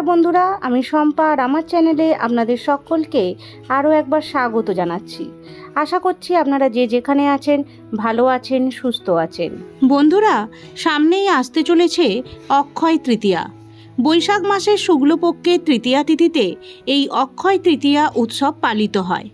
নমস্কার বন্ধুরা, আমি শম্পা আর আমার চ্যানেলে আপনাদের সকলকে আরও একবার স্বাগত জানাচ্ছি। আশা করছি আপনারা যে যেখানে আছেন, ভালো আছেন, সুস্থ আছেন। বন্ধুরা, সামনেই আসতে চলেছে অক্ষয় তৃতীয়া। বৈশাখ মাসের শুক্লপক্ষে তৃতীয়া তিথিতে এই অক্ষয় তৃতীয়া উৎসব পালিত হয়।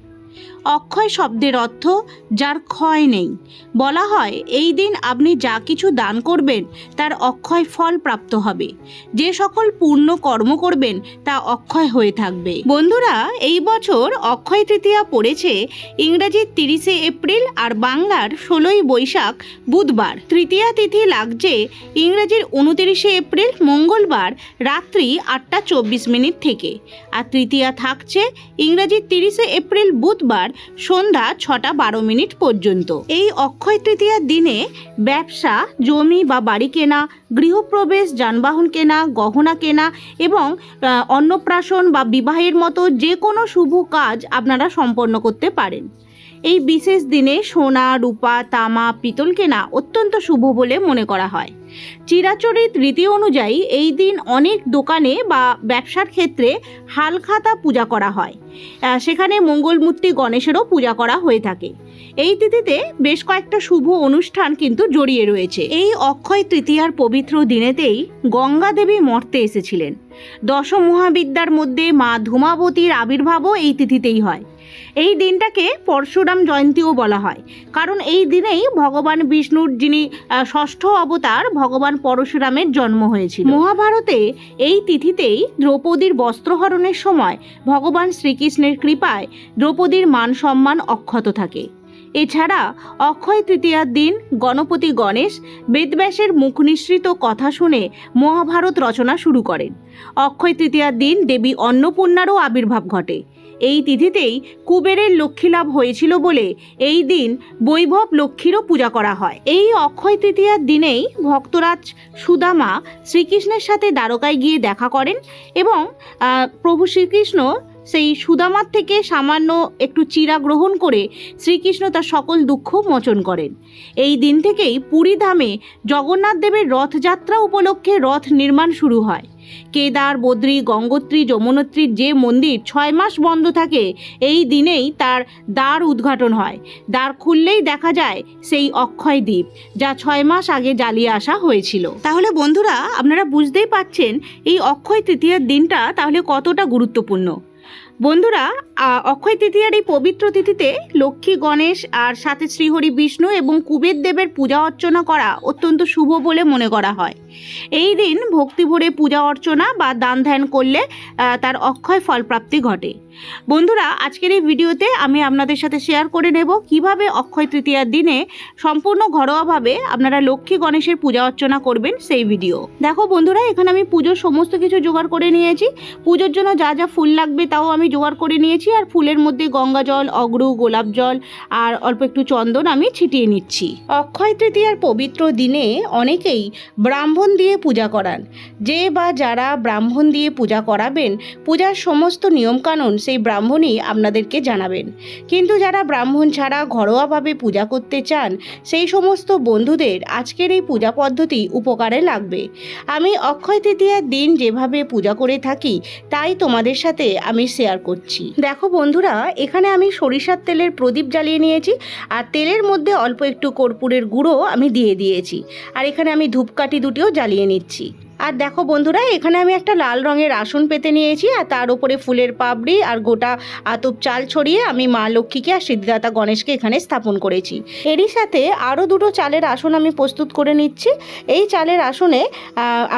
অক্ষয় শব্দের অর্থ যার ক্ষয় নেই। বলা হয়, এই দিন আপনি যা কিছু দান করবেন, তার অক্ষয় ফল প্রাপ্ত হবে। যে সকল পূর্ণ কর্ম করবেন, তা অক্ষয় হয়ে থাকবে। বন্ধুরা, এই বছর অক্ষয় তৃতীয়া পড়েছে ইংরেজির তিরিশে এপ্রিল আর বাংলার ষোলোই বৈশাখ বুধবার। তৃতীয়া তিথি লাগছে ইংরেজির উনতিরিশে এপ্রিল মঙ্গলবার রাত্রি আটটা চব্বিশ মিনিট থেকে। আর তৃতীয়া থাকছে ইংরেজির তিরিশে এপ্রিল বুধবার সন্ধ্যা ছটা বারো মিনিট পর্যন্ত। এই অক্ষয় তৃতীয়ার দিনে ব্যবসা, জমি বা বাড়ি কেনা, গৃহপ্রবেশ, যানবাহন কেনা, গহনা কেনা এবং অন্নপ্রাশন বা বিবাহের মতো যে কোনো শুভ কাজ আপনারা সম্পন্ন করতে পারেন। এই বিশেষ দিনে সোনা, রূপা, তামা, পিতল কেনা অত্যন্ত শুভ বলে মনে করা হয়। চিরাচরিত রীতি অনুযায়ী এই দিন অনেক দোকানে বা ব্যবসার ক্ষেত্রে হালখাতা পূজা করা হয়। সেখানে মঙ্গলমূর্তি গণেশেরও পূজা করা হয়ে থাকে। এই তিথিতে বেশ কয়েকটা শুভ অনুষ্ঠান কিন্তু জড়িয়ে রয়েছে। এই অক্ষয় তৃতীয়ার পবিত্র দিনেতেই গঙ্গা দেবী মর্তে এসেছিলেন। দশ মহাবিদ্যার মধ্যে মা ধূমাবতীর আবির্ভাবও এই তিথিতেই হয়। এই দিনটাকে পরশুরাম জয়ন্তীও বলা হয়। কারণ এই দিনেই ভগবান বিষ্ণুর যিনি ষষ্ঠ অবতার, ভগবান পরশুরামের জন্ম হয়েছিল। মহাভারতে এই তিথিতেই দ্রৌপদীর বস্ত্রহরণের সময় ভগবান শ্রীকৃষ্ণের কৃপায় দ্রৌপদীর মান সম্মান অক্ষত থাকে। এছাড়া অক্ষয় তৃতীয়ার দিন গণপতি গণেশ বেদব্যাসের মুখ নিঃসৃত কথা শুনে মহাভারত রচনা শুরু করেন। অক্ষয় তৃতীয়ার দিন দেবী অন্নপূর্ণারও আবির্ভাব ঘটে। এই তিথিতেই কুবেরের লক্ষ্মীলাভ হয়েছিল বলে এই দিন বৈভব লক্ষ্মীরও পূজা করা হয়। এই অক্ষয় তৃতীয়ার দিনেই ভক্তরাজ সুদামা শ্রীকৃষ্ণের সাথে দ্বারকায় গিয়ে দেখা করেন এবং প্রভু শ্রীকৃষ্ণ সেই সুদামার থেকে সামান্য একটু চিরা গ্রহণ করে শ্রীকৃষ্ণ তার সকল দুঃখ মোচন করেন। এই দিন থেকেই পুরী ধামে জগন্নাথ দেবের রথযাত্রা উপলক্ষে রথ নির্মাণ শুরু হয়। কেদার, বদ্রী, গঙ্গোত্রী যমুনোত্রীর যে মন্দির ছয় মাস বন্ধ থাকে, এই দিনেই তার দ্বার উদ্ঘাটন হয়। দ্বার খুললেই দেখা যায় সেই অক্ষয় দ্বীপ, যা ছয় মাস আগে জ্বালিয়ে আসা হয়েছিল। তাহলে বন্ধুরা, আপনারা বুঝতেই পাচ্ছেন এই অক্ষয় তৃতীয়ার দিনটা তাহলে কতটা গুরুত্বপূর্ণ। বন্ধুরা অক্ষয় তৃতীয়ার এই পবিত্র তিথিতে লক্ষ্মী গণেশ আর সাথে শ্রীহরি বিষ্ণু এবং কুবের দেবের পূজা অর্চনা করা অত্যন্ত শুভ বলে মনে করা হয়। এই দিন ভক্তি ভরে পূজা অর্চনা বা দান ধ্যান করলে তার অক্ষয় ফলপ্রাপ্তি ঘটে। বন্ধুরা, আজকের এই ভিডিওতে আমি আপনাদের সাথে শেয়ার করে নেব কীভাবে অক্ষয় তৃতীয়ার দিনে সম্পূর্ণ ঘরোয়াভাবে আপনারা লক্ষ্মী গণেশের পূজা অর্চনা করবেন সেই ভিডিও। দেখো বন্ধুরা, এখানে আমি পুজোর সমস্ত কিছু জোগাড় করে নিয়েছি। পুজোর জন্য যা যা ফুল লাগবে তাও আমি জোগাড় করে নিয়েছি আর ফুলের মধ্যে গঙ্গা জল, অগ্রু, গোলাপ জল আর অল্প একটু চন্দন আমি ছিটিয়ে নিচ্ছি। অক্ষয় তৃতীয়ার পবিত্র দিনে অনেকেই ব্রাহ্মণ দিয়ে পূজা করান। যে বা যারা ব্রাহ্মণ দিয়ে পূজা করাবেন, পূজার সমস্ত নিয়মকানুন সেই ব্রাহ্মণই আপনাদেরকে জানাবেন। কিন্তু যারা ব্রাহ্মণ ছাড়া ঘরোয়াভাবে পূজা করতে চান, সেই সমস্ত বন্ধুদের আজকের এই পূজা পদ্ধতি উপকারে লাগবে। আমি অক্ষয় তৃতীয়ার দিন যেভাবে পূজা করে থাকি, তাই তোমাদের সাথে আমি শেয়ার করছি। দেখো বন্ধুরা, এখানে আমি সরিষার তেলের প্রদীপ জ্বালিয়ে নিয়েছি, আর তেলের মধ্যে অল্প একটু কর্পূরের গুঁড়ো আমি দিয়ে দিয়েছি। আর এখানে আমি ধূপকাঠি দুটিও জ্বালিয়ে নিচ্ছি। আর দেখো বন্ধুরা, এখানে আমি একটা লাল রঙের আসন পেতে নিয়েছি, আর তার উপরে ফুলের পাপড়ি আর গোটা আতপ চাল ছড়িয়ে আমি মা লক্ষ্মীকে আর সিদ্ধিদাতা গণেশকে এখানে স্থাপন করেছি। এরই সাথে আরও দুটো চালের আসন আমি প্রস্তুত করে নিচ্ছি। এই চালের আসনে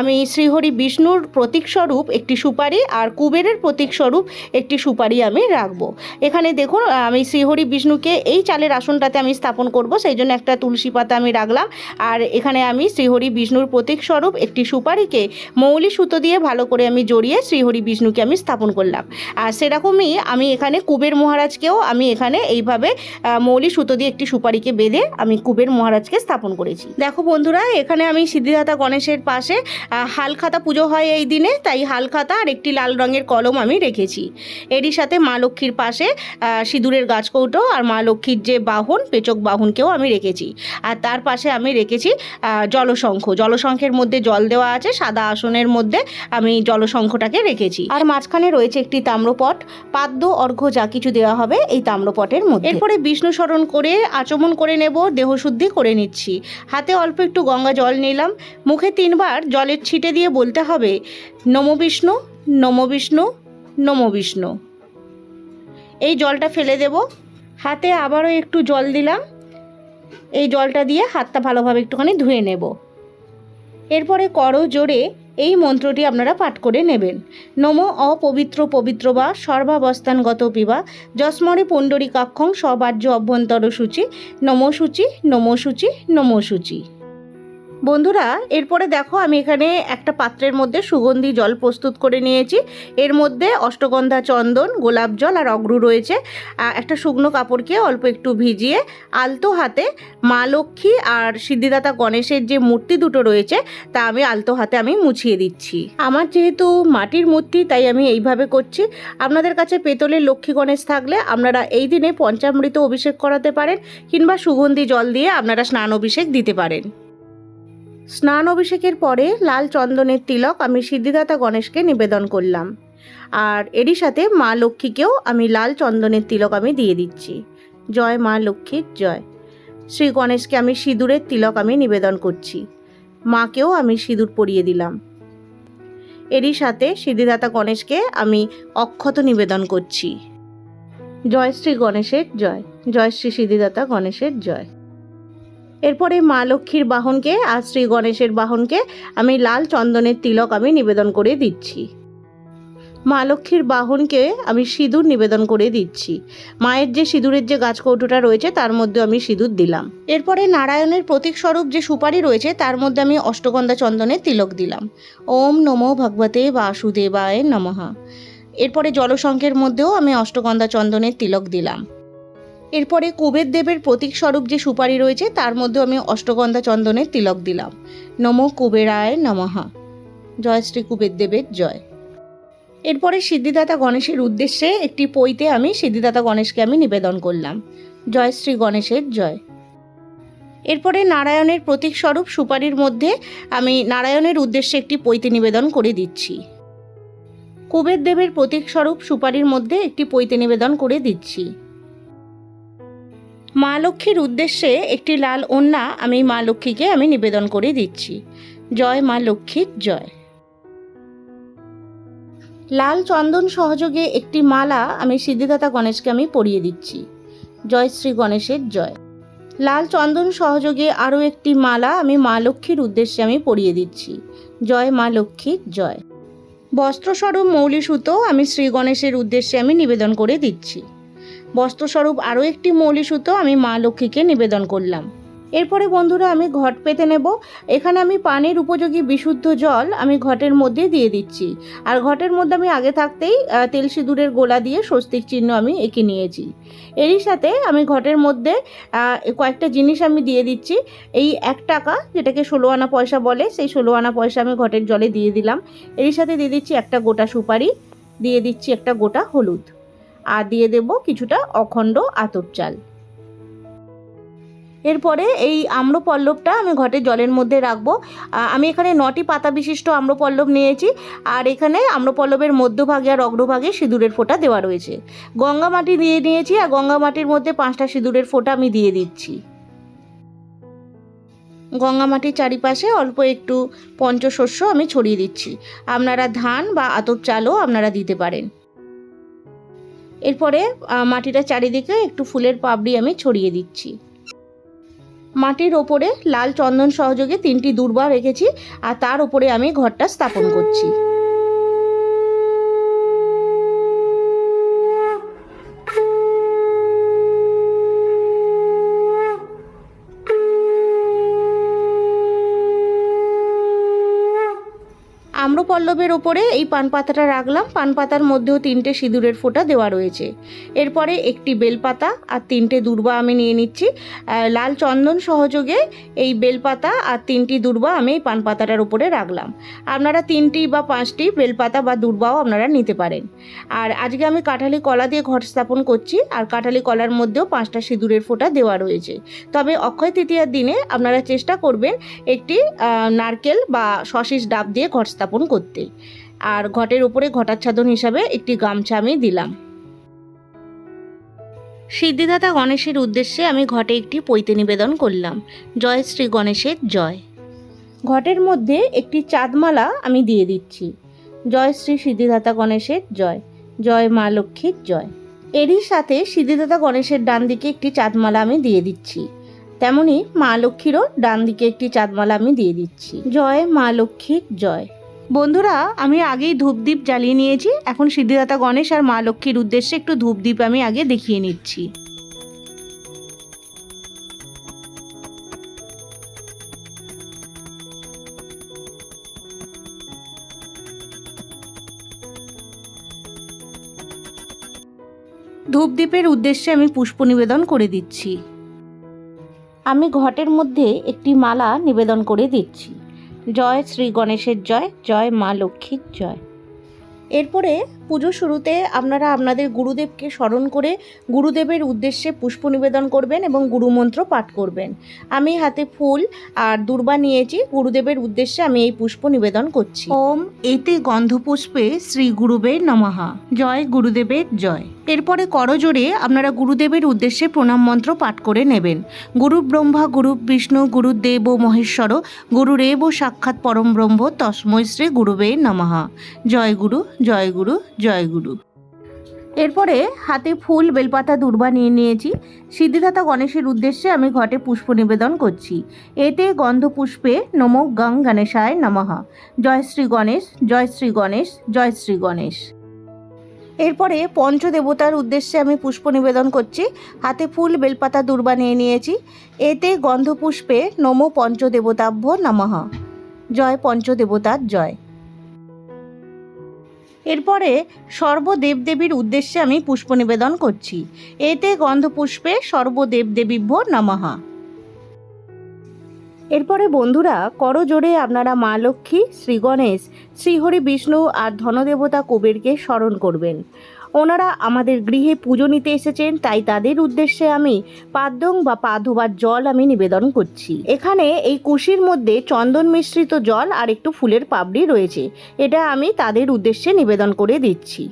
আমি শ্রীহরি বিষ্ণুর প্রতীক স্বরূপ একটি সুপারি আর কুবেরের প্রতীক স্বরূপ একটি সুপারি আমি রাখব। এখানে দেখুন আমি শ্রীহরি বিষ্ণুকে এই চালের আসনটাতে আমি স্থাপন করব, সেই জন্য একটা তুলসী পাতা আমি রাখলাম। আর এখানে আমি শ্রীহরি বিষ্ণুর প্রতীক স্বরূপ একটি সুপারিকে মৌলি সুতো দিয়ে ভালো করে আমি জড়িয়ে শ্রীহরি বিষ্ণুকে আমি স্থাপন করলাম। আর সেরকমই আমি এখানে কুবের মহারাজকেও আমি এখানে এইভাবে মৌলি সুতো দিয়ে একটি সুপারিকে বেঁধে আমি কুবের মহারাজকে স্থাপন করেছি। দেখো বন্ধুরা, এখানে আমি সিদ্ধিদাতা গণেশের পাশে হালখাতা পুজো হয় এই দিনে, তাই হালখাতা আর একটি লাল রঙের কলম আমি রেখেছি। এরই সাথে মা লক্ষ্মীর পাশে সিঁদুরের গাছ কৌটো আর মা লক্ষ্মীর যে বাহন, পেচক বাহনকেও আমি রেখেছি। আর তার পাশে আমি রেখেছি জলশঙ্খ। জলশঙ্খের মধ্যে জল দেওয়া আছে সাদা আসনের মধ্যে আমি জলশঙ্খটাকে রেখেছি। আর মাঝখানে রয়েছে একটি তাম্রপট। পাদ্য, অর্ঘ্য যা কিছু দেওয়া হবে এই তাম্রপটের মধ্যে। এরপরে বিষ্ণু স্মরণ করে আচমন করে নেব, দেহশুদ্ধি করে নিচ্ছি। হাতে অল্প একটু গঙ্গা জল নিলাম। মুখে তিনবার জলের ছিটে দিয়ে বলতে হবে, নম বিষ্ণু নম বিষ্ণু নম বিষ্ণু। এই জলটা ফেলে দেব। হাতে আবারও একটু জল দিলাম। এই জলটা দিয়ে হাতটা ভালোভাবে একটুখানি ধুয়ে নেব। এরপরে করো জোরে এই মন্ত্রটি আপনারা পাঠ করে নেবেন। নম অপবিত্র পবিত্র বা সর্বাবস্থানগত পিবা যস্মরে পুণ্ডরিকাক্ষং সবার্য অভ্যন্তর সূচি নমসূচি নমসূচি নমসূচি। নম সূচি বন্ধুরা, এরপরে দেখো আমি এখানে একটা পাত্রের মধ্যে সুগন্ধি জল প্রস্তুত করে নিয়েছি। এর মধ্যে অষ্টগন্ধা চন্দন, গোলাপ জল আর অগ্রু রয়েছে। একটা শুকনো কাপড়কে অল্প একটু ভিজিয়ে আলতো হাতে মা লক্ষ্মী আর সিদ্ধিদাতা গণেশের যে মূর্তি দুটো রয়েছে, তা আমি আলতো হাতে আমি মুছিয়ে দিচ্ছি। আমার যেহেতু মাটির মূর্তি, তাই আমি এইভাবে করছি। আপনাদের কাছে পেতলের লক্ষ্মী গণেশ থাকলে আপনারা এই দিনে পঞ্চামৃত অভিষেক করাতে পারেন কিংবা সুগন্ধি জল দিয়ে আপনারা স্নান অভিষেক দিতে পারেন। স্নান অভিষেকের পরে লাল চন্দনের তিলক আমি সিদ্ধিদাতা গণেশকে নিবেদন করলাম। আর এরই সাথে মা লক্ষ্মীকেও আমি লাল চন্দনের তিলক আমি দিয়ে দিচ্ছি। জয় মা লক্ষ্মীর জয়। শ্রী গণেশকে আমি সিঁদুরের তিলক আমি নিবেদন করছি। মাকেও আমি সিঁদুর পরিয়ে দিলাম। এরই সাথে সিদ্ধিদাতা গণেশকে আমি অক্ষত নিবেদন করছি। জয় শ্রী গণেশের জয়। জয় শ্রী সিদ্ধিদাতা গণেশের জয়। এরপরে মা লক্ষ্মীর বাহনকে আর শ্রী গণেশের বাহনকে আমি লাল চন্দনের তিলক আমি নিবেদন করে দিচ্ছি। মা লক্ষ্মীর বাহনকে আমি সিঁদুর নিবেদন করে দিচ্ছি। মায়ের যে সিঁদুরের যে গাছ কৌটোটা রয়েছে, তার মধ্যে আমি সিঁদুর দিলাম। এরপরে নারায়ণের প্রতীক স্বরূপ যে সুপারি রয়েছে, তার মধ্যে আমি অষ্টগন্ধা চন্দনের তিলক দিলাম। ওম নমো ভগবতে বাসুদেবায় নমঃ। এরপরে জলশঙ্কের মধ্যেও আমি অষ্টগন্ধা চন্দনের তিলক দিলাম। এরপরে কুবের দেবের প্রতীক স্বরূপ যে সুপারি রয়েছে, তার মধ্যে আমি অষ্টগন্ধা চন্দনের তিলক দিলাম। নমো কুবেরায় নমহা জয় শ্রী কুবের দেবের জয়। এরপরে সিদ্ধিদাতা গণেশের উদ্দেশ্যে একটি পইতে আমি সিদ্ধিদাতা গণেশকে আমি নিবেদন করলাম। জয় শ্রী গণেশের জয়। এরপরে নারায়ণের প্রতীক স্বরূপ সুপারির মধ্যে আমি নারায়ণের উদ্দেশ্যে একটি পৈতে নিবেদন করে দিচ্ছি। কুবের দেবের প্রতীক স্বরূপ সুপারির মধ্যে একটি পৈতে নিবেদন করে দিচ্ছি। মা লক্ষ্মীর উদ্দেশ্যে একটি লাল ওন্না আমি মা লক্ষ্মীকে আমি নিবেদন করে দিচ্ছি। জয় মা লক্ষ্মীর জয়। লাল চন্দন সহযোগে একটি মালা আমি সিদ্ধিদাতা গণেশকে আমি পরিয়ে দিচ্ছি। জয় শ্রী গণেশের জয়। লাল চন্দন সহযোগে আরও একটি মালা আমি মা লক্ষ্মীর উদ্দেশ্যে আমি পরিয়ে দিচ্ছি। জয় মা লক্ষ্মীর জয়। বস্ত্রস্বরূপ মৌলি সুতো আমি শ্রী গণেশের উদ্দেশ্যে আমি নিবেদন করে দিচ্ছি। বস্ত্রস্বরূপ আরও একটি মৌলি সুতো আমি মা লক্ষ্মীকে নিবেদন করলাম। এরপরে বন্ধুরা আমি ঘট পেতে নেব। এখানে আমি পানির উপযোগী বিশুদ্ধ জল আমি ঘটের মধ্যে দিয়ে দিচ্ছি। আর ঘটের মধ্যে আমি আগে থাকতেই তেল সিঁদুরের গোলা দিয়ে স্বস্তিক চিহ্ন আমি এঁকে নিয়েছি। এরই সাথে আমি ঘটের মধ্যে কয়েকটা জিনিস আমি দিয়ে দিচ্ছি। এই এক টাকা, যেটাকে ষোলো আনা পয়সা বলে, সেই ষোলো আনা পয়সা আমি ঘটের জলে দিয়ে দিলাম। এরই সাথে দিয়ে দিচ্ছি একটা গোটা সুপারি, দিয়ে দিচ্ছি একটা গোটা হলুদ। আর দিয়ে দেব কিছুটা অখণ্ড আতপ চাল। এরপরে এই আম্রপল্লবটা আমি ঘটে জলের মধ্যে রাখব। আমি এখানে নটি পাতা বিশিষ্ট আম্রপল্লব নিয়েছি আর এখানে আম্রপল্লবের মধ্যভাগে আর অগ্রভাগে সিঁদুরের ফোঁটা দেওয়া রয়েছে। গঙ্গা মাটি দিয়ে নিয়েছি আর গঙ্গা মাটির মধ্যে পাঁচটা সিঁদুরের ফোঁটা আমি দিয়ে দিচ্ছি। গঙ্গা মাটির চারিপাশে অল্প একটু পঞ্চশস্য আমি ছড়িয়ে দিচ্ছি। আপনারা ধান বা আতপ চালও আপনারা দিতে পারেন। এরপরে মাটিটা চারিদিকে একটু ফুলের পাবড়ি আমি ছড়িয়ে দিচ্ছি। মাটির ওপরে লাল চন্দন সহযোগে তিনটি দুর্বা রেখেছি, আর তার উপরে আমি ঘরটা স্থাপন করছি। তাম্রপল্লবের ওপরে এই পান পাতাটা রাখলাম। পান পাতার মধ্যেও তিনটে সিঁদুরের ফোঁটা দেওয়া রয়েছে। এরপরে একটি বেলপাতা আর তিনটে দুর্বা আমি নিয়ে নিচ্ছি। লাল চন্দন সহযোগে এই বেলপাতা আর তিনটি দুর্বা আমি এই পান পাতাটার উপরে রাখলাম। আপনারা তিনটি বা পাঁচটি বেলপাতা বা দুর্বাও আপনারা নিতে পারেন। আর আজকে আমি কাঁঠালি কলা দিয়ে ঘট স্থাপন করছি আর কাঁঠালি কলার মধ্যেও পাঁচটা সিঁদুরের ফোঁটা দেওয়া রয়েছে। তবে অক্ষয় তৃতীয়ার দিনে আপনারা চেষ্টা করবেন একটি নারকেল বা সশিস ডাব দিয়ে ঘট স্থাপন করতে। আর ঘটের উপরে ঘটাচ্ছাদন হিসাবে একটি গামছা আমি দিলাম। সিদ্ধিদাতা গণেশের উদ্দেশ্যে আমি ঘটে একটি পৈতে নিবেদন করলাম। জয় শ্রী গণেশের জয়। ঘটের মধ্যে একটি চাঁদমালা আমি দিয়ে দিচ্ছি। জয় শ্রী সিদ্ধিদাতা গণেশের জয়। জয় মা লক্ষ্মীর জয়। এরই সাথে সিদ্ধিদাতা গণেশের ডান দিকে একটি চাঁদমালা আমি দিয়ে দিচ্ছি। তেমনি মা লক্ষ্মীরও ডান দিকে একটি চাঁদমালা আমি দিয়ে দিচ্ছি। জয় মা লক্ষ্মীর জয়। বন্ধুরা, আমি আগেই ধূপদীপ জ্বালিয়ে নিয়েছি। এখন সিদ্ধিদাতা গণেশ আর মা লক্ষ্মীর উদ্দেশ্যে একটু ধূপদীপ আমি আগে দেখিয়ে নিচ্ছি। ধূপদীপের উদ্দেশ্যে আমি পুষ্প নিবেদন করে দিচ্ছি। আমি ঘটের মধ্যে একটি মালা নিবেদন করে দিচ্ছি। জয় শ্রী গণেশের জয় জয় মা লক্ষ্মীর জয়। এরপরে পুজো শুরুতে আপনারা আপনাদের গুরুদেবকে স্মরণ করে গুরুদেবের উদ্দেশ্যে পুষ্প নিবেদন করবেন এবং গুরুমন্ত্র পাঠ করবেন। আমি হাতে ফুল আর দুর্বা নিয়েছি, গুরুদেবের উদ্দেশ্যে আমি এই পুষ্প নিবেদন করছি। ওম এতে গন্ধপুষ্পে শ্রী গুরুবের নমহা জয় গুরুদেবের জয়। এরপরে করজোড়ে আপনারা গুরুদেবের উদ্দেশ্যে প্রণাম মন্ত্র পাঠ করে নেবেন। গুরু ব্রহ্মা, গুরু বিষ্ণু গুরুদেব ও মহেশ্বর, গুরু গুরুরেব সাক্ষাৎ পরম ব্রহ্ম তস্মৈ শ্রী গুরুবে নমহা জয় গুরু জয় গুরু জয় গুরু এরপরে হাতে ফুল, বেলপাতা, দুর্বা নিয়ে নিয়েছি। সিদ্ধিদাতা গণেশের উদ্দেশ্যে আমি ঘটে পুষ্প নিবেদন করছি। এতে গন্ধ পুষ্পে নম গং গণেশায় নমহা জয় শ্রী গণেশ, জয় শ্রী গণেশ, জয় শ্রী গণেশ। এরপরে পঞ্চদেবতার উদ্দেশ্যে আমি পুষ্প নিবেদন করছি। হাতে ফুল, বেলপাতা, দুর্বা নিয়ে নিয়েছি। এতে গন্ধপুষ্পে নমো পঞ্চদেবতাভ্য নমহা জয় পঞ্চদেবতার জয়। এরপরে সর্বদেবদেবীর উদ্দেশ্যে আমি পুষ্প নিবেদন করছি। এতে গন্ধপুষ্পে সর্বদেবদেবীভ্য নমহা এরপরে বন্ধুরা, করজোড়ে আপনারা মা লক্ষ্মী, শ্রী গণেশ শ্রীহরি বিষ্ণু আর ধনদেবতা কুবেরকে স্মরণ করবেন। ওনারা আমাদের গৃহে পুজো নিতে এসেছেন, তাই তাদের উদ্দেশ্যে আমি পাদ্যং বা পা ধোবার জল আমি নিবেদন করছি। এখানে এই কুশির মধ্যে চন্দন মিশ্রিত জল আর একটু ফুলের পাবড়ি রয়েছে। এটা আমি তাদের উদ্দেশ্যে নিবেদন করে দিচ্ছি।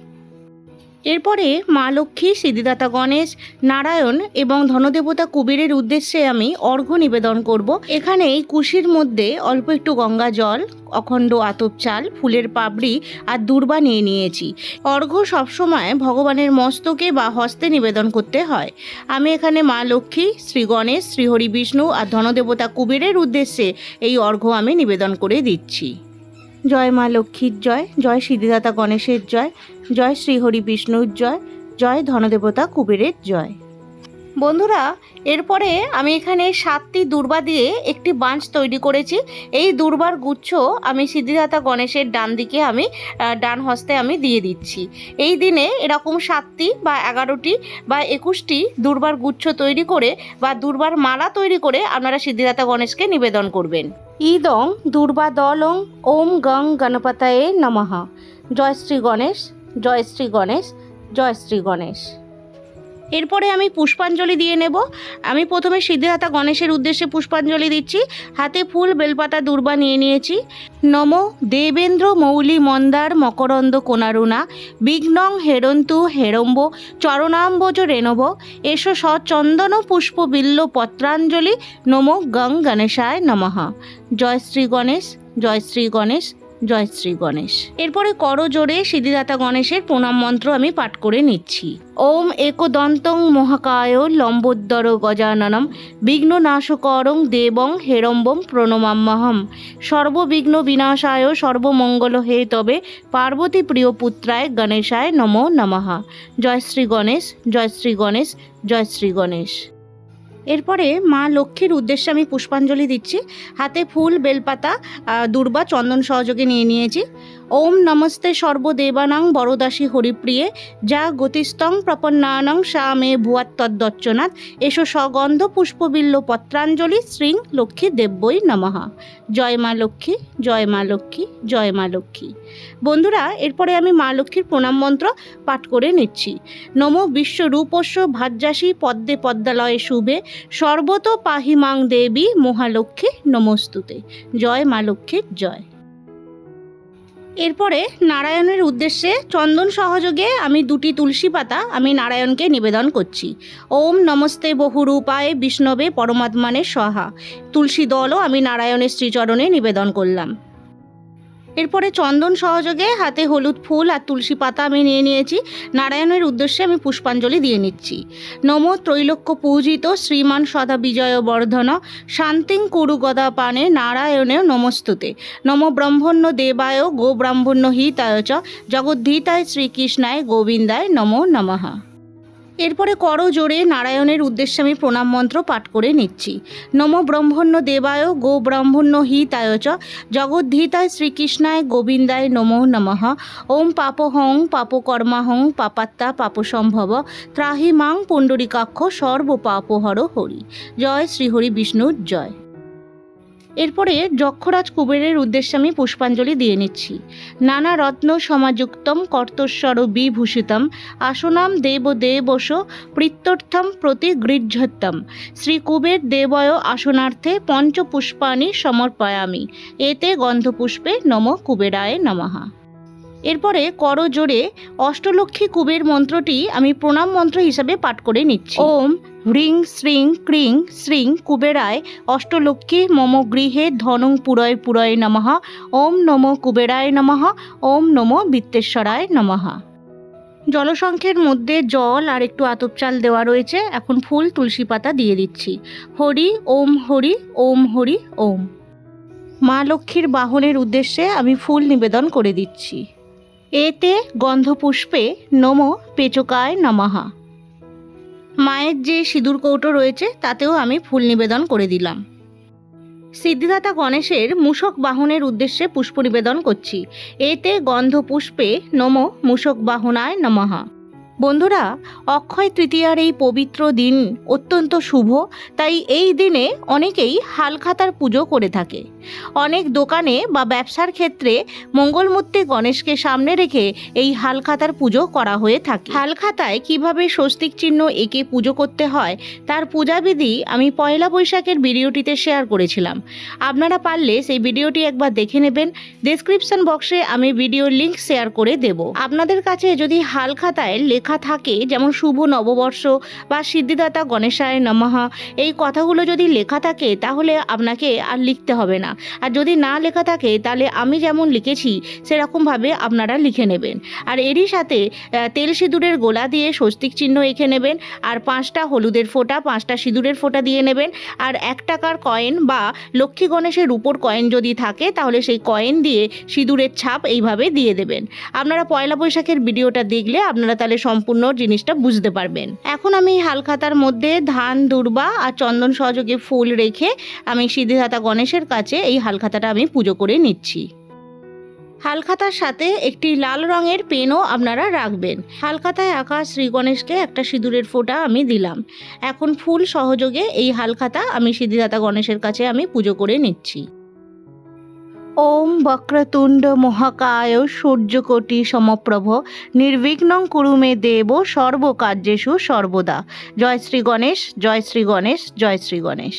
এরপরে মা লক্ষ্মী, সিদ্ধিদাতা গণেশ, নারায়ণ এবং ধনদেবতা কুবেরের উদ্দেশ্যে আমি অর্ঘ্য নিবেদন করব। এখানে এই কুশির মধ্যে অল্প একটু গঙ্গা জল, অখণ্ড আতপ চাল, ফুলের পাপড়ি আর দুর্বা নিয়ে নিয়েছি। অর্ঘ্য সবসময় ভগবানের মস্তকে বা হস্তে নিবেদন করতে হয়। আমি এখানে মা লক্ষ্মী, শ্রী গণেশ, শ্রীহরি বিষ্ণু আর ধনদেবতা কুবেরের উদ্দেশ্যে এই অর্ঘ্য আমি নিবেদন করে দিচ্ছি। জয় মা লক্ষ্মীর জয় জয় সিদ্ধিদাতা গণেশের জয় জয় শ্রীহরি বিষ্ণুর জয় জয় ধনদেবতা কুবেরের জয়। বন্ধুরা, এরপরে আমি এখানে সাতটি দুর্বা দিয়ে একটি বাঁশ তৈরি করেছি। এই দুর্বার গুচ্ছ আমি সিদ্ধিদাতা গণেশের ডান দিকে আমি ডান হস্তে আমি দিয়ে দিচ্ছি। এই দিনে এরকম সাতটি বা এগারোটি বা একুশটি দুর্বার গুচ্ছ তৈরি করে বা দুর্বার মালা তৈরি করে আপনারা সিদ্ধিদাতা গণেশকে নিবেদন করবেন। ইদং দুর্বা দলং ওম গং গণপতায়ে নমঃ জয় শ্রী গণেশ জয় শ্রী গণেশ জয় শ্রী গণেশ এরপরে আমি পুষ্পাঞ্জলি দিয়ে নেব। আমি প্রথমে সিদ্ধিদাতা গণেশের উদ্দেশ্যে পুষ্পাঞ্জলি দিচ্ছি। হাতে ফুল, বেলপাতা, দুর্বা নিয়ে নিয়েছি। নম দেবেন্দ্র মৌলি মন্দার মকরন্দ কোনারুণা বিঘ্নং হেরন্তু হেরম্ব চরণাম্বজ রেণব। এসো সচন্দন পুষ্প বিল্ল পত্রাঞ্জলি। নমো গং গণেশায় নমঃ। জয় শ্রী গণেশ, জয় শ্রী গণেশ। জয় শ্রী গণেশ। এরপরে করজোড়ে সিদ্ধিদাতা গণেশের প্রণাম মন্ত্র আমি পাঠ করে নিচ্ছি। ওম একদন্তং মহাকায় লম্বোদ্দর গজাননম বিঘ্ন নাশকরং দেবং হেরম্বম প্রণমাম্যহম সর্ববিঘ্ন বিনাশায় সর্বমঙ্গল হে তবে পার্বতী প্রিয় পুত্রায় গণেশায় নমো নমঃ। জয় শ্রী গণেশ, জয় শ্রী গণেশ, জয় শ্রী গণেশ। এরপরে মা লক্ষ্মীর উদ্দেশ্যে আমি পুষ্পাঞ্জলি দিচ্ছি। হাতে ফুল, বেলপাতা দুর্বা, চন্দন সহযোগে নিয়ে নিয়েছি। ওম নমস্তে সর্বদেবানাং বরদাসী হরিপ্রিয়ে, যা গতিস্তং প্রপন্নানং সা মে ভুয়াত্তদ্দচ্চনাথ এসো সগন্ধ পুষ্পবিল্ল পত্রাঞ্জলি শ্রীং লক্ষ্মী দেব্যই নমঃ। জয় মা লক্ষ্মী, জয় মা লক্ষ্মী, জয় মা লক্ষ্মী। বন্ধুরা, এরপরে আমি মা লক্ষ্মীর প্রণাম মন্ত্র পাঠ করে নিচ্ছি। নম বিশ্বরূপস্য ভাজ্যাসী পদ্মে পদ্মালয়ে শুভে সর্বত পাহিমাং দেবী মহালক্ষ্মী নমস্তুতে। জয় মা লক্ষ্মীর জয়। এরপরে নারায়ণের উদ্দেশ্যে চন্দন সহযোগে আমি দুটি তুলসী পাতা আমি নারায়ণকে নিবেদন করছি। ওম নমস্তে বহুরূপায় বিষ্ণবে পরমাত্মানে সহা তুলসী দলও আমি নারায়ণের শ্রীচরণে নিবেদন করলাম। এরপরে চন্দন সহযোগে হাতে হলুদ ফুল আর তুলসী পাতা আমি নিয়ে নিয়েছি। নারায়ণের উদ্দেশ্যে আমি পুষ্পাঞ্জলি দিয়ে নিচ্ছি। নম ত্রৈলোক্য পূজিত শ্রীমান সদা বিজয় বর্ধন। শান্তিং কুরু গদা পানে নারায়ণেও নমস্তুতে। নম ব্রহ্মণ্য দেবায় গো ব্রাহ্মণ্য হিতায় চ। জগদ্ধিতায় শ্রীকৃষ্ণায় গোবিন্দায় নমো নমঃ। এরপরে কর জোরে নারায়ণের উদ্দেশ্যে আমি প্রণাম মন্ত্র পাঠ করে নিচ্ছি। নম ব্রহ্মণ্য দেবায় গো ব্রহ্মণ্য হিতায় চ। জগদ্ধিতায় শ্রীকৃষ্ণায় গোবিন্দায় নমো নমঃ। ওম পাপ হং পাপহং পাপকর্মাহং পাপাত্তা পাপসম্ভব ত্রাহি মাং পুণ্ডরিকাক্ষ সর্ব পাপহর হরি জয় শ্রীহরি বিষ্ণুর জয়। এরপরে যক্ষরাজ কুবেরের উদ্দেশ্যে আমি পুষ্পাঞ্জলি দিয়ে নিচ্ছি। নানা রত্ন সমাযুক্তম কর্তস্বর বিভূষিতম, আসনাম দেব দেবস প্রীত্যর্থম প্রতি গৃহ্যত্তম। শ্রী কুবের দেবয় আসনার্থে পঞ্চপুষ্পাণী সমর্পয়ামি। এতে গন্ধপুষ্পে নম কুবেরায় নমঃ। এরপরে কর জোরে অষ্টলক্ষ্মী কুবের মন্ত্রটি আমি প্রণাম মন্ত্র হিসাবে পাঠ করে নিচ্ছি। ওম হ্রিং শ্রিং ক্রিং শ্রিং কুবেরায় অষ্টলক্ষ্মী মম গৃহে ধনং পুরয় পুরয় নমঃ। ওম নম কুবেরায় নমঃ। ওম নম বিত্তেশ্বরায় নমঃ। জলসংখ্যের মধ্যে জল আর একটু আতপ চাল দেওয়া রয়েছে। এখন ফুল তুলসী পাতা দিয়ে দিচ্ছি। হরি ওম হরি ওম হরি ওম। মা লক্ষ্মীর বাহনের উদ্দেশ্যে আমি ফুল নিবেদন করে দিচ্ছি। এতে গন্ধপুষ্পে নম পেচকায় নমহা মায়ের যে সিঁদুর কৌটো রয়েছে, তাতেও আমি ফুল নিবেদন করে দিলাম। সিদ্ধিদাতা গণেশের মূষক বাহনের উদ্দেশ্যে পুষ্প নিবেদন করছি। এতে গন্ধ পুষ্পে নম মূষক বাহনায় নমঃ। বন্ধুরা, অক্ষয় তৃতীয়ার এই পবিত্র দিন অত্যন্ত শুভ, তাই এই দিনে অনেকেই হালখাতার পুজো করে থাকে। অনেক দোকানে বা ব্যবসার ক্ষেত্রে মঙ্গলমূর্তি গণেশকে সামনে রেখে এই হালখাতার পুজো করা হয়ে থাকে। হালখাতায় কীভাবে স্বস্তিক চিহ্ন এঁকে পুজো করতে হয়, তার পূজাবিধি আমি পয়লা বৈশাখের ভিডিওটিতে শেয়ার করেছিলাম। আপনারা পারলে সেই ভিডিওটি একবার দেখে নেবেন। ডেসক্রিপশন বক্সে আমি ভিডিওর লিংক শেয়ার করে দেব। আপনাদের কাছে যদি হালখাতায় লেখা থাকে, যেমন শুভ নববর্ষ বা সিদ্ধিদাতা গণেশায় নমঃ, এই কথাগুলো যদি লেখা থাকে, তাহলে আপনাকে আর লিখতে হবে না। আর যদি না লেখা থাকে, তাহলে আমি যেমন লিখেছি, সেরকমভাবে আপনারা লিখে নেবেন। আর এরই সাথে তেল সিঁদুরের গোলা দিয়ে স্বস্তিক চিহ্ন এঁকে নেবেন, আর পাঁচটা হলুদের ফোঁটা, পাঁচটা সিঁদুরের ফোঁটা দিয়ে নেবেন। আর এক টাকার কয়েন বা লক্ষ্মী গণেশের উপর কয়েন যদি থাকে, তাহলে সেই কয়েন দিয়ে সিঁদুরের ছাপ এইভাবে দিয়ে দেবেন। আপনারা পয়লা বৈশাখের ভিডিওটা দেখলে আপনারা তাহলে সম্পূর্ণ জিনিসটা বুঝতে পারবেন। এখন আমি হালখাতার মধ্যে ধান, দুর্বা আর চন্দন সহযোগে ফুল রেখে আমি সিদ্ধিদাতা গণেশের কাছে এই হালখাতাটা আমি পুজো করে নিচ্ছি। হালখাতার সাথে একটি লাল রঙের পেনও আপনারা রাখবেন। হালখাতায় আঁকা শ্রী গণেশকে একটা সিঁদুরের ফোঁটা আমি দিলাম। এখন ফুল সহযোগে এই হালখাতা আমি সিদ্ধিদাতা গণেশের কাছে আমি পুজো করে নিচ্ছি। ওম বক্রতুণ্ড মহাকায় সূর্যকোটি সমপ্রভ, নির্বিঘ্নং কুরু মে দেব সর্বকার্যেষু সর্বদা। জয় শ্রী গণেশ, জয় শ্রী গণেশ, জয় শ্রী গণেশ।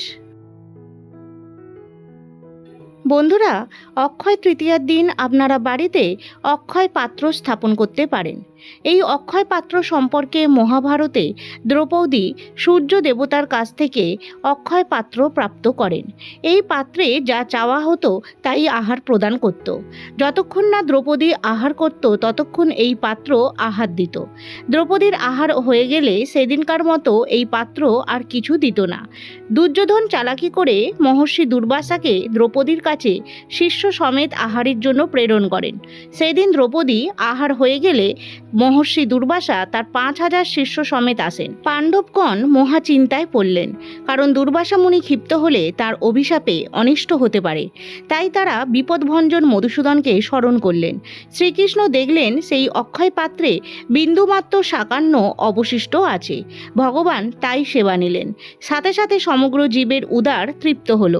বন্ধুরা অক্ষয় তৃতীয়ার দিন আপনারা বাড়িতে অক্ষয় পাত্র স্থাপন করতে পারেন। এই অক্ষয় পাত্র সম্পর্কে মহাভারতে দ্রৌপদী সূর্য দেবতার কাছ থেকে অক্ষয় পাত্র প্রাপ্ত করেন। এই পাত্রে যা চাওয়া হতো তাই আহার প্রদান করত। যতক্ষণ না দ্রৌপদী আহার করত, ততক্ষণ এই পাত্র আহার দিত। দ্রৌপদীর আহার হয়ে গেলে সেদিনকার মতো এই পাত্র আর কিছু দিত না। দুর্যোধন চালাকি করে মহর্ষি দুর্বাসাকে দ্রৌপদীর কাছে শিষ্য সমেত আহারের জন্য প্রেরণ করেন। সেদিন দ্রৌপদী আহার হয়ে গেলে মহর্ষি দুর্বাসা তার পাঁচ হাজার শিষ্য সমেত আসেন। পাণ্ডবগণ মহা চিন্তায় পড়লেন, কারণ দুর্বাসা মুনি ক্ষিপ্ত হলে তার অভিশাপে অনিষ্ট হতে পারে। তাই তারা বিপদভঞ্জন মধুসূদনকে স্মরণ করলেন। শ্রীকৃষ্ণ দেখলেন সেই অক্ষয় পাত্রে বিন্দুমাত্র সাকান্ন অবশিষ্ট আছে। ভগবান তাই সেবা নিলেন। সাথে সাথে সমগ্র জীবের উদার তৃপ্ত হল।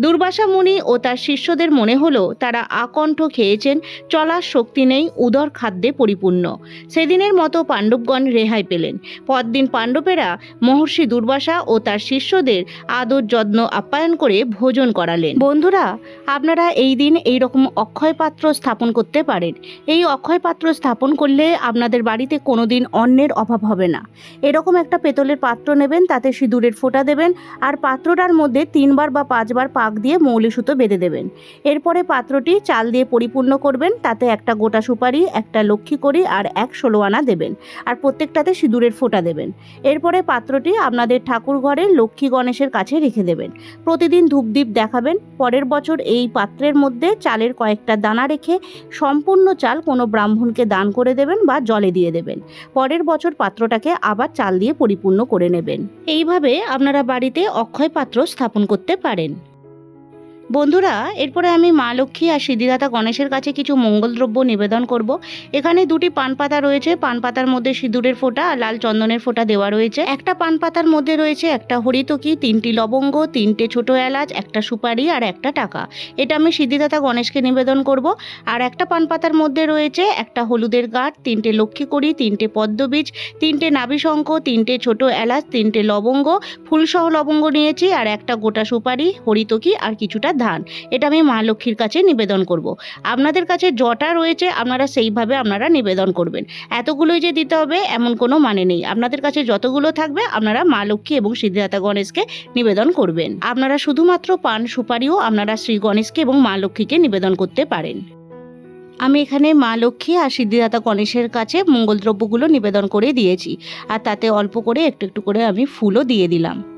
দুর্বাসা মুনি ও তার শিষ্যদের মনে হলো তারা আকণ্ঠ খেয়েছেন, চলার শক্তি নেই, উদর খাদ্যে পরিপূর্ণ। সেদিনের মতো পাণ্ডবগণ রেহাই পেলেন। পরদিন পাণ্ডবেরা মহর্ষি দুর্বাসা ও তার শিষ্যদের আদর যত্ন আপ্যায়ন করে ভোজন করালেন। বন্ধুরা, আপনারা এই দিন এই রকম অক্ষয় পাত্র স্থাপন করতে পারেন। এই অক্ষয় পাত্র স্থাপন করলে আপনাদের বাড়িতে কোনো দিন অন্নের অভাব হবে না। এরকম একটা পেতলের পাত্র নেবেন, তাতে সিঁদুরের ফোঁটা দেবেন, আর পাত্রটার মধ্যে তিনবার বা পাঁচবার পাক দিয়ে মৌলি সুতো বেঁধে দেবেন। এরপরে পাত্রটি চাল দিয়ে পরিপূর্ণ করবেন, তাতে একটা গোটা সুপারি, একটা লক্ষ্মী করি আর এক ষোলো আনা দেবেন আর প্রত্যেকটাতে সিঁদুরের ফোঁটা দেবেন। এরপরে পাত্রটি আপনাদের ঠাকুর ঘরে লক্ষ্মী গণেশের কাছে রেখে দেবেন। প্রতিদিন ধূপদীপ দেখাবেন, পরের বছর এই পাত্রের মধ্যে চালের কয়েকটা দানা রেখে সম্পূর্ণ চাল কোনো ব্রাহ্মণকে দান করে দেবেন বা জলে দিয়ে দেবেন। পরের বছর পাত্রটাকে আবার চাল দিয়ে পরিপূর্ণ করে নেবেন। এইভাবে আপনারা বাড়িতে অক্ষয় পাত্র স্থাপন করতে পারেন। বন্ধুরা, এরপরে আমি মা লক্ষ্মী আর সিদ্ধিদাতা গণেশের কাছে কিছু মঙ্গলদ্রব্য নিবেদন করব। এখানে দুটি পান পাতা রয়েছে। পান পাতার মধ্যে সিঁদুরের ফোঁটা আর লাল চন্দনের ফোঁটা দেওয়া রয়েছে। একটা পান পাতার মধ্যে রয়েছে একটা হরিতকি, তিনটি লবঙ্গ, তিনটে ছোট এলাচ, একটা সুপারি আর একটা টাকা। এটা আমি সিদ্ধিদাতা গণেশকে নিবেদন করব। আর একটা পান পাতার মধ্যে রয়েছে একটা হলুদের গাঁট, তিনটে লক্ষ্মী কড়ি, তিনটে পদ্মবীজ, তিনটে নাভিশঙ্খ তিনটে ছোট এলাচ, তিনটে লবঙ্গ। ফুলসহ লবঙ্গ নিয়েছি আর একটা গোটা সুপারি, হরিতকি আর কিছুটা ধান এটা আমি মা লক্ষ্মীর কাছে নিবেদন করব। আপনাদের কাছে জটা রয়েছে, আপনারা সেইভাবে আপনারা নিবেদন করবেন। এতগুলোই যে দিতে হবে, এমন কোনো মানে নেই। আপনাদের কাছে যতগুলো থাকবে, আপনারা মা লক্ষ্মী এবং সিদ্ধিদাতা গণেশকে নিবেদন করবেন। আপনারা শুধুমাত্র পান সুপারিও আপনারা শ্রী গণেশকে এবং মা লক্ষ্মীকে নিবেদন করতে পারেন। আমি এখানে মা লক্ষ্মী আর সিদ্ধিদাতা গণেশের কাছে মঙ্গলদ্রব্যগুলো নিবেদন করে দিয়েছি। আর তাতে অল্প করে একটু একটু করে আমি ফুলও দিয়ে দিলাম।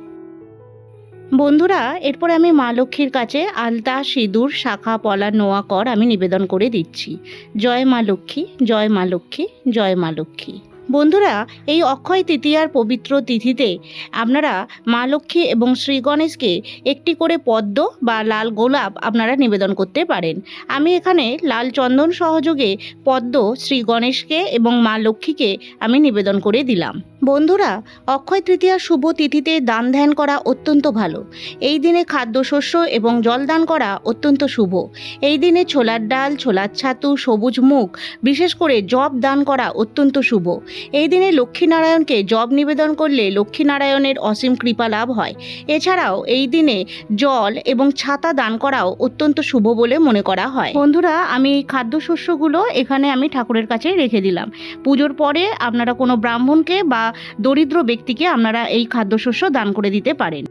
বন্ধুরা, এরপর আমি মা লক্ষ্মীর কাছে আলতা, সিঁদুর, শাখা, পলা, নোয়া, কর আমি নিবেদন করে দিচ্ছি। জয় মা লক্ষ্মী, জয় মা লক্ষ্মী, জয় মা লক্ষ্মী। বন্ধুরা, এই অক্ষয় তৃতীয়ার পবিত্র তিথিতে আপনারা মা লক্ষ্মী এবং শ্রী গণেশকে একটি করে পদ্ম বা লাল গোলাপ আপনারা নিবেদন করতে পারেন। আমি এখানে লাল চন্দন সহযোগে পদ্ম শ্রী গণেশকে এবং মা লক্ষ্মীকে আমি নিবেদন করে দিলাম। বন্ধুরা, অক্ষয় তৃতীয়ার শুভ তিথিতে দান ধ্যান করা অত্যন্ত ভালো। এই দিনে খাদ্যশস্য এবং জল দান করা অত্যন্ত শুভ। এই দিনে ছোলার ডাল, ছোলার ছাতু, সবুজ মুখ বিশেষ করে জব দান করা অত্যন্ত শুভ। এই দিনে লক্ষ্মীনারায়ণকে জব নিবেদন করলে লক্ষ্মীনারায়ণের অসীম কৃপা লাভ হয়। এছাড়াও এই দিনে জল এবং ছাতা দান করাও অত্যন্ত শুভ বলে মনে করা হয়। বন্ধুরা, আমি খাদ্যশস্যগুলো এখানে আমি ঠাকুরের কাছে রেখে দিলাম। পুজোর পরে আপনারা কোনো ব্রাহ্মণকে বা দরিদ্র ব্যক্তিকে আপনারা এই খাদ্যশস্য দান করে দিতে পারেন।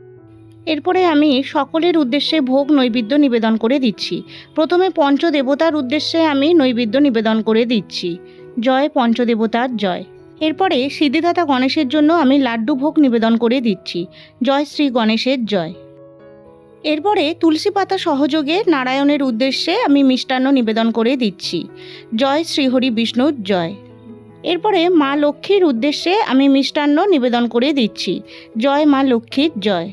এরপরে আমি সকলের উদ্দেশ্যে ভোগ নৈবেদ্য নিবেদন করে দিচ্ছি। প্রথমে পঞ্চদেবতার উদ্দেশ্যে আমি নৈবেদ্য নিবেদন করে দিচ্ছি। জয় পঞ্চদেবতার জয়। এরপরে সিদ্ধিদাতা গণেশের জন্য আমি লাড্ডু ভোগ নিবেদন করে দিচ্ছি। জয় শ্রী গণেশের জয়। এরপরে তুলসী পাতা সহযোগে নারায়ণের উদ্দেশ্যে আমি মিষ্টান্ন নিবেদন করে দিচ্ছি। জয় শ্রীহরি বিষ্ণুর জয়। এরপরে মা লক্ষ্মীর উদ্দেশ্যে আমি মিষ্টান্ন নিবেদন করে দিচ্ছি। জয় মা লক্ষ্মীর জয়।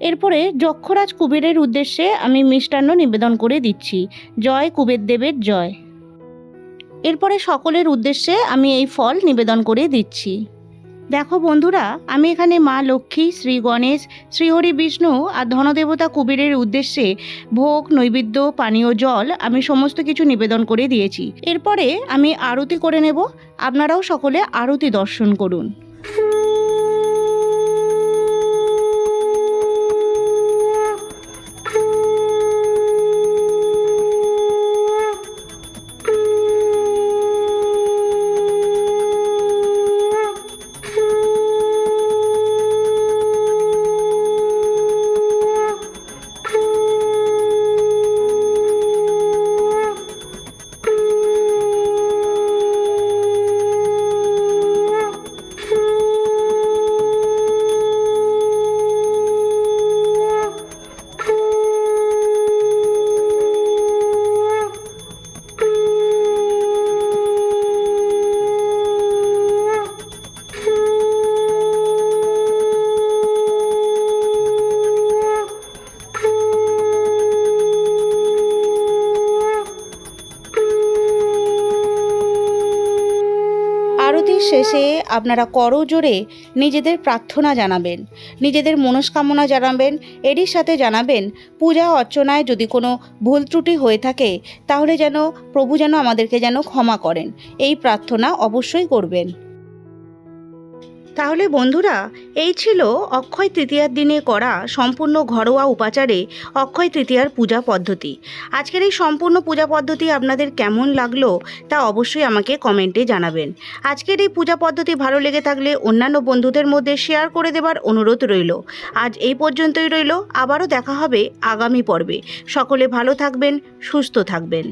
এরপরে যক্ষরাজ কুবেরের উদ্দেশ্যে আমি মিষ্টান্ন নিবেদন করে দিচ্ছি। জয় কুবের দেবের জয়। এরপরে সকলের উদ্দেশ্যে আমি এই ফল নিবেদন করে দিচ্ছি। দেখো বন্ধুরা, আমি এখানে মা লক্ষ্মী, শ্রী গণেশ শ্রীহরি বিষ্ণু আর ধনদেবতা কুবেরের উদ্দেশ্যে ভোগ, নৈবেদ্য, পানীয় জল আমি সমস্ত কিছু নিবেদন করে দিয়েছি। এরপরে আমি আরতি করে নেব। আপনারাও সকলে আরতি দর্শন করুন। শেষে আপনারা করজোরে নিজেদের প্রার্থনা জানাবেন, নিজেদের মনস্কামনা জানাবেন, এরই সাথে জানাবেন, পূজা অর্চনায় যদি কোনো ভুল ত্রুটি হয়ে থাকে, তাহলে যেন প্রভু যেন আমাদেরকে যেন ক্ষমা করেন, এই প্রার্থনা অবশ্যই করবেন। তাহলে বন্ধুরা, এই ছিল অক্ষয় তৃতীয়ার দিনে করা সম্পূর্ণ ঘরোয়া উপাচারে অক্ষয় তৃতীয়ার পূজা পদ্ধতি। আজকের এই সম্পূর্ণ পূজা পদ্ধতি আপনাদের কেমন লাগল তা অবশ্যই আমাকে কমেন্টে জানাবেন। আজকের এই পূজা পদ্ধতি ভালো লেগে থাকলে অন্যান্য বন্ধুদের মধ্যে শেয়ার করে দেবার অনুরোধ রইল। আজ এই পর্যন্তই রইল, আবারও দেখা হবে আগামী পর্বে। সকলে ভালো থাকবেন, সুস্থ থাকবেন।